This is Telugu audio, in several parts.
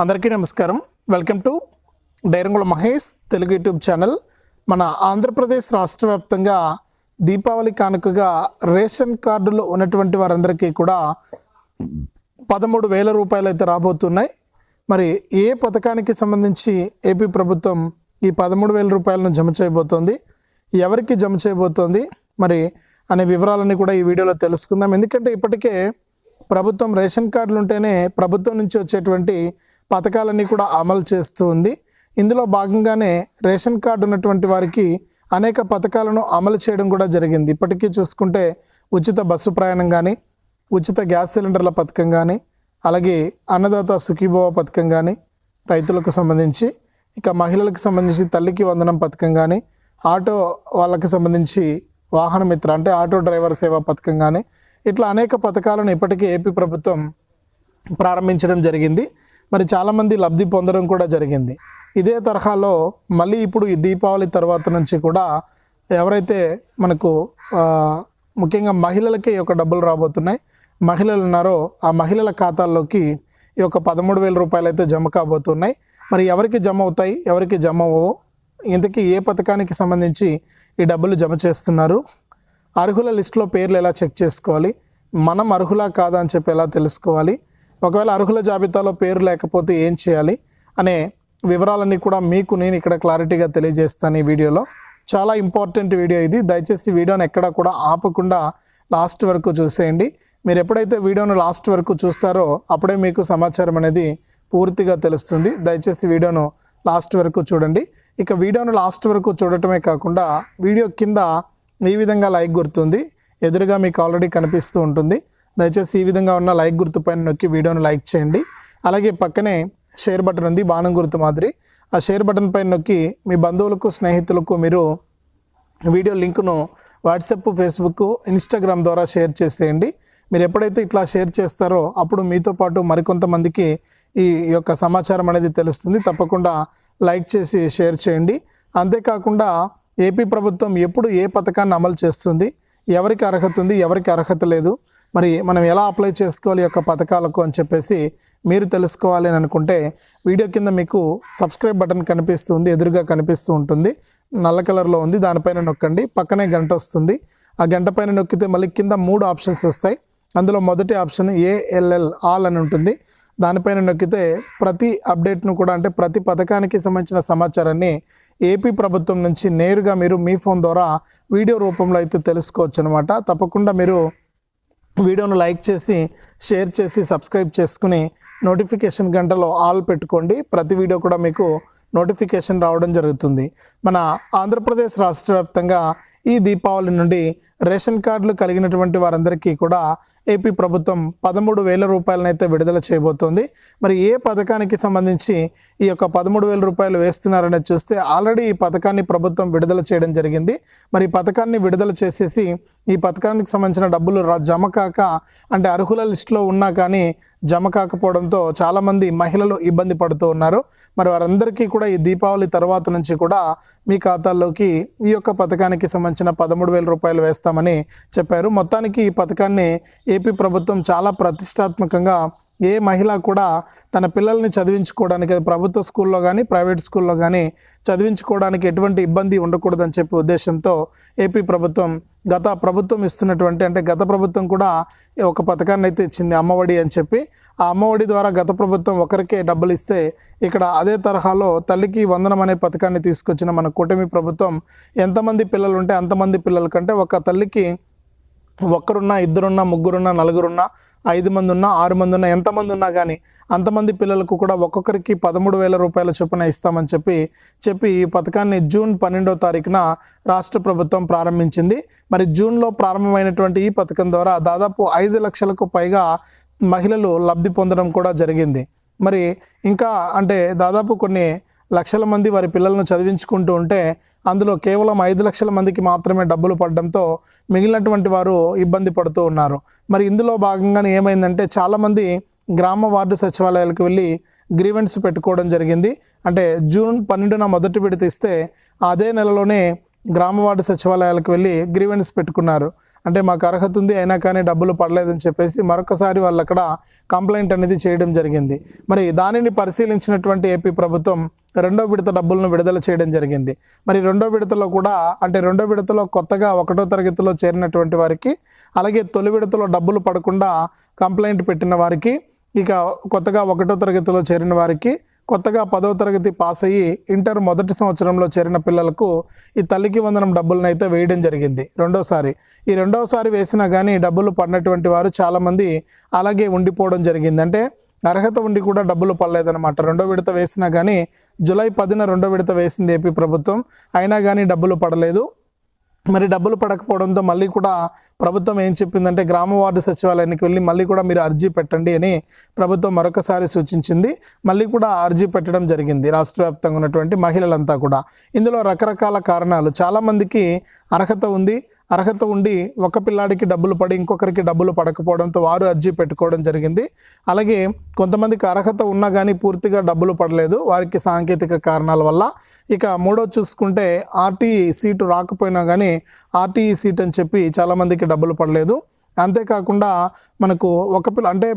అందరికీ నమస్కారం. వెల్కమ్ టు డైరంగుల మహేష్ తెలుగు యూట్యూబ్ ఛానల్. మన ఆంధ్రప్రదేశ్ రాష్ట్ర వ్యాప్తంగా దీపావళి కానుకగా రేషన్ కార్డులో ఉన్నటువంటి వారందరికీ కూడా పదమూడు వేల రూపాయలు అయితే రాబోతున్నాయి. మరి ఏ పథకానికి సంబంధించి ఏపీ ప్రభుత్వం ఈ పదమూడు వేల రూపాయలను జమ చేయబోతోంది? ఎవరికి జమ చేయబోతోంది? మరి అనే వివరాలన్నీ కూడా ఈ వీడియోలో తెలుసుకుందాం. ఎందుకంటే ఇప్పటికే ప్రభుత్వం రేషన్ కార్డులు ఉంటేనే ప్రభుత్వం నుంచి వచ్చేటువంటి పథకాలన్నీ కూడా అమలు చేస్తూ ఉంది. ఇందులో భాగంగానే రేషన్ కార్డు ఉన్నటువంటి వారికి అనేక పథకాలను అమలు చేయడం కూడా జరిగింది. ఇప్పటికీ చూసుకుంటే ఉచిత బస్సు ప్రయాణం కానీ ఉచిత గ్యాస్ సిలిండర్ల పథకం కానీ అలాగే అన్నదాత సుఖీభవ పథకం కానీ రైతులకు సంబంధించి ఇక మహిళలకు సంబంధించి తల్లికి వందనం పథకం కానీ ఆటో వాళ్ళకి సంబంధించి వాహన మిత్ర అంటే ఆటో డ్రైవర్ సేవా పథకం కానీ ఇట్లా అనేక పథకాలను ఇప్పటికే ఏపీ ప్రభుత్వం ప్రారంభించడం జరిగింది. మరి చాలామంది లబ్ధి పొందడం కూడా జరిగింది. ఇదే తరహాలో మళ్ళీ ఇప్పుడు ఈ దీపావళి తర్వాత నుంచి కూడా ఎవరైతే మనకు ముఖ్యంగా మహిళలకి ఈ యొక్క డబ్బులు రాబోతున్నాయి మహిళలు ఉన్నారో ఆ మహిళల ఖాతాల్లోకి ఈ యొక్క పదమూడు వేల రూపాయలు అయితే జమ కాబోతున్నాయి. మరి ఎవరికి జమ అవుతాయి ఎవరికి జమ అవ్వవు ఇంతకీ ఏ పథకానికి సంబంధించి ఈ డబ్బులు జమ చేస్తున్నారు అర్హుల లిస్టులో పేర్లు ఎలా చెక్ చేసుకోవాలి మనం అర్హులా కాదా అని చెప్పి ఎలా తెలుసుకోవాలి ఒకవేళ అర్హుల జాబితాలో పేరు లేకపోతే ఏం చేయాలి అనే వివరాలన్నీ కూడా మీకు నేను ఇక్కడ క్లారిటీగా తెలియజేస్తాను ఈ వీడియోలో. చాలా ఇంపార్టెంట్ వీడియో ఇది. దయచేసి వీడియోని ఎక్కడ కూడా ఆపకుండా లాస్ట్ వరకు చూసేయండి. మీరు ఎప్పుడైతే వీడియోను లాస్ట్ వరకు చూస్తారో అప్పుడే మీకు సమాచారం అనేది పూర్తిగా తెలుస్తుంది. దయచేసి వీడియోను లాస్ట్ వరకు చూడండి. ఇక వీడియోను లాస్ట్ వరకు చూడటమే కాకుండా వీడియో కింద ఈ విధంగా లైక్ గుర్తుంది. ఎదురుగా మీకు ఆల్రెడీ కనిపిస్తూ ఉంటుంది. దయచేసి ఈ విధంగా ఉన్న లైక్ గుర్తు పైన నొక్కి వీడియోను లైక్ చేయండి. అలాగే పక్కనే షేర్ బటన్ ఉంది బాణం గుర్తు మాదిరి. ఆ షేర్ బటన్ పైన నొక్కి మీ బంధువులకు స్నేహితులకు మీరు వీడియో లింకును వాట్సాప్ ఫేస్బుక్ ఇన్స్టాగ్రామ్ ద్వారా షేర్ చేసేయండి. మీరు ఎప్పుడైతే ఇట్లా షేర్ చేస్తారో అప్పుడు మీతో పాటు మరికొంతమందికి ఈ యొక్క సమాచారం అనేది తెలుస్తుంది. తప్పకుండా లైక్ చేసి షేర్ చేయండి. అంతేకాకుండా ఏపీ ప్రభుత్వం ఎప్పుడు ఏ పథకాన్ని అమలు చేస్తుంది? ఎవరికి అర్హత ఉంది ఎవరికి అర్హత లేదు. మరి మనం ఎలా అప్లై చేసుకోవాలి ఈ యొక్క పథకాలకు అని చెప్పేసి మీరు తెలుసుకోవాలి అని అనుకుంటే వీడియో కింద మీకు సబ్స్క్రైబ్ బటన్ కనిపిస్తుంది ఎదురుగా కనిపిస్తూ ఉంటుంది. నల్ల కలర్లో ఉంది దానిపైన నొక్కండి. పక్కనే గంట వస్తుంది. ఆ గంట పైన నొక్కితే మళ్ళీ కింద మూడు ఆప్షన్స్ వస్తాయి. అందులో మొదటి ఆప్షన్ ఏఎల్ఎల్ ఆల్ అని ఉంటుంది. దానిపైన నొక్కితే ప్రతి అప్డేట్ను కూడా అంటే ప్రతి పథకానికి సంబంధించిన సమాచారాన్ని ఏపీ ప్రభుత్వం నుంచి నేరుగా మీరు మీ ఫోన్ ద్వారా వీడియో రూపంలో అయితే తెలుసుకోవచ్చు అనమాట తప్పకుండా మీరు వీడియోను లైక్ చేసి షేర్ చేసి సబ్స్క్రైబ్ చేసుకుని నోటిఫికేషన్ గంటలో ఆల్ పెట్టుకోండి. ప్రతి వీడియో కూడా మీకు నోటిఫికేషన్ రావడం జరుగుతుంది. మన ఆంధ్రప్రదేశ్ రాష్ట్ర వ్యాప్తంగా ఈ దీపావళి నుండి రేషన్ కార్డులు కలిగినటువంటి వారందరికీ కూడా ఏపీ ప్రభుత్వం పదమూడు వేల రూపాయలనైతే విడుదల చేయబోతోంది. మరి ఏ పథకానికి సంబంధించి ఈ యొక్క పదమూడు వేల రూపాయలు వేస్తున్నారనేది చూస్తే ఆల్రెడీ ఈ పథకాన్ని ప్రభుత్వం విడుదల చేయడం జరిగింది. మరి ఈ పథకాన్ని విడుదల చేసేసి ఈ పథకానికి సంబంధించిన డబ్బులు జమ కాక అంటే అర్హుల లిస్టులో ఉన్నా కానీ జమ కాకపోవడంతో చాలామంది మహిళలు ఇబ్బంది పడుతూ ఉన్నారు. మరి వారందరికీ కూడా ఈ దీపావళి తర్వాత నుంచి కూడా మీ ఖాతాల్లోకి ఈ యొక్క పథకానికి సంబంధించిన పదమూడు వేల రూపాయలు చేస్తామని చెప్పారు. మొత్తానికి ఈ పథకాన్ని ఏపీ ప్రభుత్వం చాలా ప్రతిష్టాత్మకంగా ఏ మహిళ కూడా తన పిల్లల్ని చదివించుకోవడానికి అది ప్రభుత్వ స్కూల్లో కానీ ప్రైవేట్ స్కూల్లో కానీ చదివించుకోవడానికి ఎటువంటి ఇబ్బంది ఉండకూడదని చెప్పే ఉద్దేశంతో ఏపీ ప్రభుత్వం గత ప్రభుత్వం ఇస్తున్నటువంటి అంటే గత ప్రభుత్వం కూడా ఒక పథకాన్ని అయితే ఇచ్చింది అమ్మఒడి అని చెప్పి. ఆ అమ్మఒడి ద్వారా గత ప్రభుత్వం ఒకరికే డబ్బులు ఇస్తే ఇక్కడ అదే తరహాలో తల్లికి వందనం అనే పథకాన్ని తీసుకొచ్చిన మన కూటమి ప్రభుత్వం ఎంతమంది పిల్లలు ఉంటే అంతమంది పిల్లల కంటే ఒక తల్లికి ఒక్కరున్నా ఇద్దరున్నా ముగ్గురున్నా నలుగురున్నా ఐదు మంది ఉన్నా ఆరు మంది ఉన్నా ఎంతమంది ఉన్నా కానీ అంతమంది పిల్లలకు కూడా ఒక్కొక్కరికి పదమూడు వేల రూపాయల చొప్పున ఇస్తామని చెప్పి చెప్పి ఈ పథకాన్ని జూన్ పన్నెండో తారీఖున రాష్ట్ర ప్రభుత్వం ప్రారంభించింది. మరి జూన్లో ప్రారంభమైనటువంటి ఈ పథకం ద్వారా దాదాపు ఐదు లక్షలకు పైగా మహిళలు లబ్ధి పొందడం కూడా జరిగింది. మరి ఇంకా అంటే దాదాపు కొన్ని లక్షల మంది వారి పిల్లలను చదివించుకుంటూ ఉంటే అందులో కేవలం ఐదు లక్షల మందికి మాత్రమే డబ్బులు పడడంతో మిగిలినటువంటి వారు ఇబ్బంది పడుతూ ఉన్నారు. మరి ఇందులో భాగంగానే ఏమైందంటే చాలామంది గ్రామ వార్డు సచివాలయాలకు వెళ్ళి గ్రీవెన్స్ పెట్టుకోవడం జరిగింది. అంటే జూన్ పన్నెండున మొదటి విడత ఇస్తే అదే నెలలోనే గ్రామ వార్డు సచివాలయాలకు వెళ్ళి గ్రీవెన్స్ పెట్టుకున్నారు. అంటే మాకు అర్హత ఉంది అయినా కానీ డబ్బులు పడలేదని చెప్పేసి మరొకసారి వాళ్ళు అక్కడ కంప్లైంట్ అనేది చేయడం జరిగింది. మరి దానిని పరిశీలించినటువంటి ఏపీ ప్రభుత్వం రెండో విడత డబ్బులను విడుదల చేయడం జరిగింది. మరి రెండో విడతలో కూడా అంటే రెండో విడతలో కొత్తగా ఒకటో తరగతిలో చేరినటువంటి వారికి అలాగే తొలి విడతలో డబ్బులు పడకుండా కంప్లైంట్ పెట్టిన వారికి ఇక కొత్తగా ఒకటో తరగతిలో చేరిన వారికి కొత్తగా పదవ తరగతి పాస్ అయ్యి ఇంటర్ మొదటి సంవత్సరంలో చేరిన పిల్లలకు ఈ తల్లికి వందనం డబ్బులను అయితే వేయడం జరిగింది. రెండోసారి. ఈ రెండోసారి వేసినా కానీ డబ్బులు పడినటువంటి వారు చాలామంది అలాగే ఉండిపోవడం జరిగింది. అంటే అర్హత ఉండి కూడా డబ్బులు పడలేదన్నమాట. రెండో విడత వేసినా కానీ జూలై పదిన రెండో విడత వేసింది ఏపీ ప్రభుత్వం. అయినా కానీ డబ్బులు పడలేదు. మరి డబ్బులు పడకపోవడంతో మళ్ళీ కూడా ప్రభుత్వం ఏం చెప్పిందంటే గ్రామ వార్డు సచివాలయానికి వెళ్ళి మళ్ళీ కూడా మీరు అర్జీ పెట్టండి అని ప్రభుత్వం మరొకసారి సూచించింది. మళ్ళీ కూడా అర్జీ పెట్టడం జరిగింది రాష్ట్ర వ్యాప్తంగా ఉన్నటువంటి మహిళలంతా కూడా. ఇందులో రకరకాల కారణాలు. చాలామందికి అర్హత ఉంది. అర్హత ఉండి ఒక పిల్లాడికి డబ్బులు పడి ఇంకొకరికి డబ్బులు పడకపోవడంతో వారు అర్జీ పెట్టుకోవడం జరిగింది. అలాగే కొంతమందికి అర్హత ఉన్నా కానీ పూర్తిగా డబ్బులు పడలేదు. వారికి సాంకేతిక కారణాల వల్ల ఇక మూడో చూసుకుంటే ఆర్టీఈ సీటు రాకపోయినా కానీ ఆర్టీఈ సీట్ అని చెప్పి చాలామందికి డబ్బులు పడలేదు. అంతేకాకుండా మనకు ఒక పిల్ల అంటే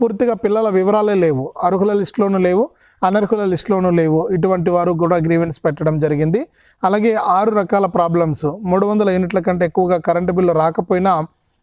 పూర్తిగా పిల్లల వివరాలే లేవు. అర్హుల లిస్టులోనూ లేవు అనర్హుల లిస్టులోనూ లేవు. ఇటువంటి వారు కూడా గ్రీవెన్స్ పెట్టడం జరిగింది. అలాగే ఆరు రకాల ప్రాబ్లమ్స్. మూడు వందల యూనిట్ల కంటే ఎక్కువగా కరెంటు బిల్లు రాకపోయినా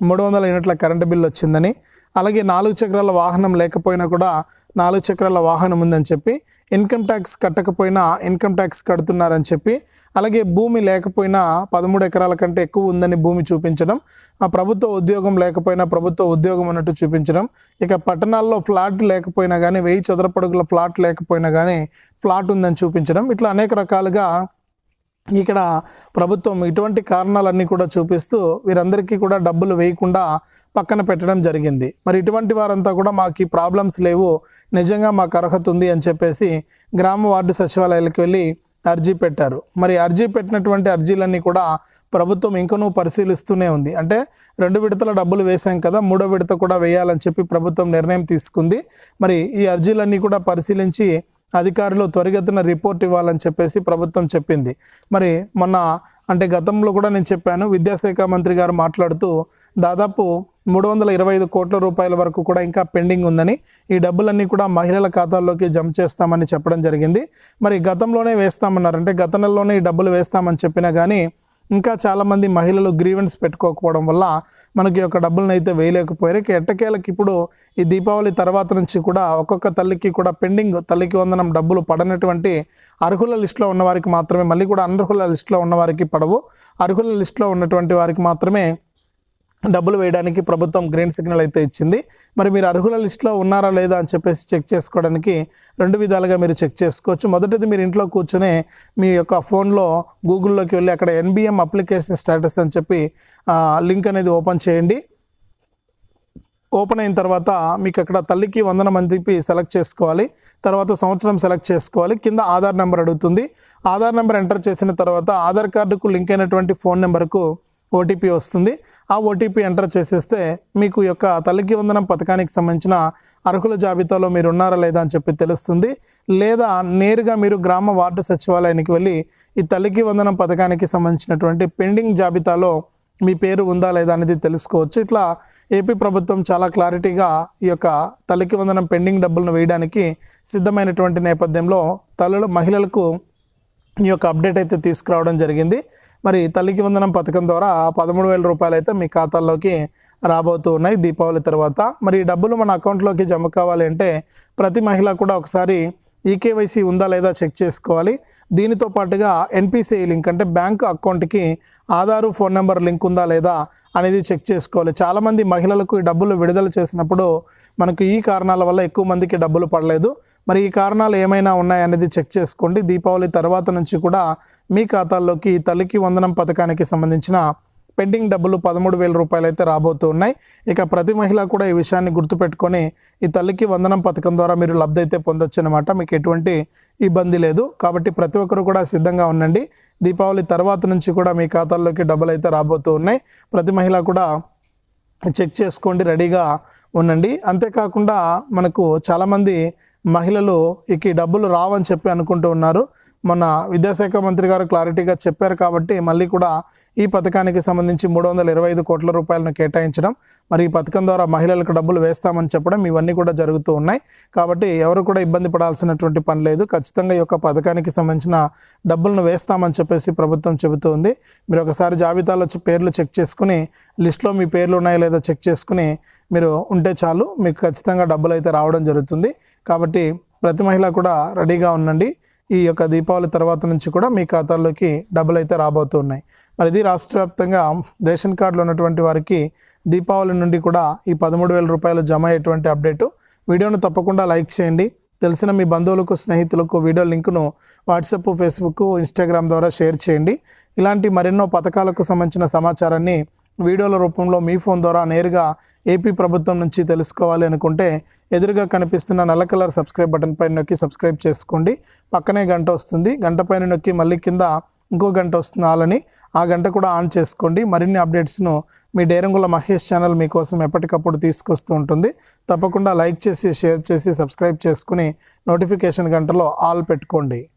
మూడు వందల యూనిట్ల కరెంటు బిల్లు వచ్చిందని అలాగే నాలుగు చక్రాల వాహనం లేకపోయినా కూడా నాలుగు చక్రాల వాహనం ఉందని చెప్పి ఇన్కమ్ ట్యాక్స్ కట్టకపోయినా ఇన్కమ్ ట్యాక్స్ కడుతున్నారని చెప్పి అలాగే భూమి లేకపోయినా పదమూడు ఎకరాల కంటే ఎక్కువ ఉందని భూమి చూపించడం ఆ ప్రభుత్వ ఉద్యోగం లేకపోయినా ప్రభుత్వ ఉద్యోగం అన్నట్టు చూపించడం ఇక పట్టణాల్లో ఫ్లాట్ లేకపోయినా కానీ వెయ్యి చదరపడుగుల ఫ్లాట్ లేకపోయినా కానీ ఫ్లాట్ ఉందని చూపించడం ఇట్లా అనేక రకాలుగా ఇక్కడ ప్రభుత్వం ఇటువంటి కారణాలన్నీ కూడా చూపిస్తూ వీరందరికీ కూడా డబ్బులు వేయకుండా పక్కన పెట్టడం జరిగింది. మరి ఇటువంటి వారంతా కూడా మాకు ప్రాబ్లమ్స్ లేవు. నిజంగా మాకు అర్హత ఉంది అని చెప్పేసి గ్రామ వార్డు సచివాలయాలకు వెళ్ళి అర్జీ పెట్టారు. మరి అర్జీ పెట్టినటువంటి అర్జీలన్నీ కూడా ప్రభుత్వం ఇంకనూ పరిశీలిస్తూనే ఉంది. అంటే రెండు విడతల డబ్బులు వేశాం కదా మూడో విడత కూడా వేయాలని చెప్పి ప్రభుత్వం నిర్ణయం తీసుకుంది. మరి ఈ అర్జీలన్నీ కూడా పరిశీలించి అధికారులు త్వరిగతిన రిపోర్ట్ ఇవ్వాలని చెప్పేసి ప్రభుత్వం చెప్పింది. మరి మొన్న అంటే గతంలో కూడా నేను చెప్పాను విద్యాశాఖ మంత్రి గారు మాట్లాడుతూ దాదాపు మూడు వందల ఇరవై ఐదు కోట్ల రూపాయల వరకు కూడా ఇంకా పెండింగ్ ఉందని ఈ డబ్బులన్నీ కూడా మహిళల ఖాతాల్లోకి జమ చేస్తామని చెప్పడం జరిగింది. మరి గతంలోనే వేస్తామన్నారు అంటే గత నెలలోనే ఈ డబ్బులు వేస్తామని చెప్పినా కానీ ఇంకా చాలామంది మహిళలు గ్రీవెన్స్ పెట్టుకోకపోవడం వల్ల మనకి యొక్క డబ్బులను అయితే వేయలేకపోయారు. ఎట్టకేలకు ఎట్టకేలకి ఇప్పుడు ఈ దీపావళి తర్వాత నుంచి కూడా ఒక్కొక్క తల్లికి కూడా పెండింగ్ తల్లికి వందనం డబ్బులు పడనటువంటి అర్హుల లిస్టులో ఉన్నవారికి మాత్రమే మళ్ళీ కూడా అనర్హుల లిస్టులో ఉన్నవారికి పడవు. అర్హుల లిస్టులో ఉన్నటువంటి వారికి మాత్రమే డబ్బులు వేయడానికి ప్రభుత్వం గ్రీన్ సిగ్నల్ అయితే ఇచ్చింది. మరి మీరు అర్హుల లిస్టులో ఉన్నారా లేదా అని చెప్పేసి చెక్ చేసుకోవడానికి రెండు విధాలుగా మీరు చెక్ చేసుకోవచ్చు. మొదటిది మీరు ఇంట్లో కూర్చొని మీ యొక్క ఫోన్లో గూగుల్లోకి వెళ్ళి అక్కడ ఎన్బిఎం అప్లికేషన్ స్టేటస్ అని చెప్పి లింక్ అనేది ఓపెన్ చేయండి. ఓపెన్ అయిన తర్వాత మీకు అక్కడ తల్లికి వందనం అని చెప్పి సెలెక్ట్ చేసుకోవాలి. తర్వాత సంవత్సరం సెలెక్ట్ చేసుకోవాలి. కింద ఆధార్ నెంబర్ అడుగుతుంది. ఆధార్ నెంబర్ ఎంటర్ చేసిన తర్వాత ఆధార్ కార్డుకు లింక్ అయినటువంటి ఫోన్ నెంబర్కు ఓటీపీ వస్తుంది. ఆ ఓటీపీ ఎంటర్ చేసేస్తే మీకు యొక్క తల్లికి వందనం పథకానికి సంబంధించిన అర్హుల జాబితాలో మీరు ఉన్నారా లేదా అని చెప్పి తెలుస్తుంది. లేదా నేరుగా మీరు గ్రామ వార్డు సచివాలయానికి వెళ్ళి ఈ తల్లికి వందనం పథకానికి సంబంధించినటువంటి పెండింగ్ జాబితాలో మీ పేరు ఉందా లేదా అనేది తెలుసుకోవచ్చు. ఇట్లా ఏపీ ప్రభుత్వం చాలా క్లారిటీగా ఈ యొక్క తల్లికి వందనం పెండింగ్ డబ్బులను వేయడానికి సిద్ధమైనటువంటి నేపథ్యంలో తల్లులు మహిళలకు ఈ యొక్క అప్డేట్ అయితే తీసుకురావడం జరిగింది. మరి తల్లికి వందనం పథకం ద్వారా పదమూడు వేల రూపాయలు అయితే మీ ఖాతాల్లోకి రాబోతూ ఉన్నాయి దీపావళి తర్వాత. మరి ఈ డబ్బులు మన అకౌంట్లోకి జమ కావాలి అంటే ప్రతి మహిళ కూడా ఒకసారి ఈకేవైసీ ఉందా లేదా చెక్ చేసుకోవాలి. దీనితో పాటుగా ఎన్పిసిఐ లింక్ అంటే బ్యాంక్ అకౌంట్కి ఆధారు ఫోన్ నెంబర్ లింక్ ఉందా లేదా అనేది చెక్ చేసుకోవాలి. చాలామంది మహిళలకు ఈ డబ్బులు విడుదల చేసినప్పుడు మనకు ఈ కారణాల వల్ల ఎక్కువ మందికి డబ్బులు పడలేదు. మరి ఈ కారణాలు ఏమైనా ఉన్నాయనేది చెక్ చేసుకోండి. దీపావళి తర్వాత నుంచి కూడా మీ ఖాతాల్లోకి తల్లికి వందనం పథకానికి సంబంధించిన పెండింగ్ డబ్బులు పదమూడు వేల రూపాయలు అయితే రాబోతూ ఉన్నాయి. ఇక ప్రతి మహిళ కూడా ఈ విషయాన్ని గుర్తుపెట్టుకొని ఈ తల్లికి వందనం పథకం ద్వారా మీరు లబ్ధి అయితే పొందొచ్చు అనమాట మీకు ఎటువంటి ఇబ్బంది లేదు. కాబట్టి ప్రతి ఒక్కరు కూడా సిద్ధంగా ఉండండి. దీపావళి తర్వాత నుంచి కూడా మీ ఖాతాల్లోకి డబ్బులు అయితే రాబోతూ ఉన్నాయి. ప్రతి మహిళ కూడా చెక్ చేసుకోండి రెడీగా ఉండండి. అంతేకాకుండా మనకు చాలామంది మహిళలు ఇక డబ్బులు రావని చెప్పి అనుకుంటూ ఉన్నారు. మన విద్యాశాఖ మంత్రి గారు క్లారిటీగా చెప్పారు కాబట్టి మళ్ళీ కూడా ఈ పథకానికి సంబంధించి మూడు వందల ఇరవై ఐదు కోట్ల రూపాయలను కేటాయించడం మరి ఈ పథకం ద్వారా మహిళలకు డబ్బులు వేస్తామని చెప్పడం ఇవన్నీ కూడా జరుగుతూ ఉన్నాయి. కాబట్టి ఎవరు కూడా ఇబ్బంది పడాల్సినటువంటి పని లేదు. ఖచ్చితంగా ఈ యొక్క పథకానికి సంబంధించిన డబ్బులను వేస్తామని చెప్పేసి ప్రభుత్వం చెబుతుంది. మీరు ఒకసారి జాబితాలో పేర్లు చెక్ చేసుకుని లిస్ట్లో మీ పేర్లు ఉన్నాయో లేదో చెక్ చేసుకుని మీరు ఉంటే చాలు. మీకు ఖచ్చితంగా డబ్బులు అయితే రావడం జరుగుతుంది. కాబట్టి ప్రతి మహిళ కూడా రెడీగా ఉండండి. ఈ యొక్క దీపావళి తర్వాత నుంచి కూడా మీ ఖాతాల్లోకి డబ్బులు అయితే రాబోతున్నాయి మరి ఇది రాష్ట్ర వ్యాప్తంగా రేషన్ కార్డులో ఉన్నటువంటి వారికి దీపావళి నుండి కూడా ఈ పదమూడు వేల రూపాయలు జమ అయ్యేటువంటి అప్డేటు. వీడియోను తప్పకుండా లైక్ చేయండి. తెలిసిన మీ బంధువులకు స్నేహితులకు వీడియో లింకును వాట్సాప్ ఫేస్బుక్ ఇన్స్టాగ్రామ్ ద్వారా షేర్ చేయండి. ఇలాంటి మరెన్నో పథకాలకు సంబంధించిన సమాచారాన్ని వీడియోల రూపంలో మీ ఫోన్ ద్వారా నేరుగా ఏపీ ప్రభుత్వం నుంచి తెలుసుకోవాలి అనుకుంటే ఎదురుగా కనిపిస్తున్న నల్ల కలర్ సబ్స్క్రైబ్ బటన్ పైన నొక్కి సబ్స్క్రైబ్ చేసుకోండి. పక్కనే గంట వస్తుంది. గంట పైన నొక్కి మళ్ళీ కింద ఇంకో గంట వస్తుంది ఆలని. ఆ గంట కూడా ఆన్ చేసుకోండి. మరిన్ని అప్డేట్స్ను మీ డేరంగుల మహేష్ ఛానల్ మీకోసం ఎప్పటికప్పుడు తీసుకొస్తూ ఉంటుంది. తప్పకుండా లైక్ చేసి షేర్ చేసి సబ్స్క్రైబ్ చేసుకుని నోటిఫికేషన్ గంటలో ఆల్ పెట్టుకోండి.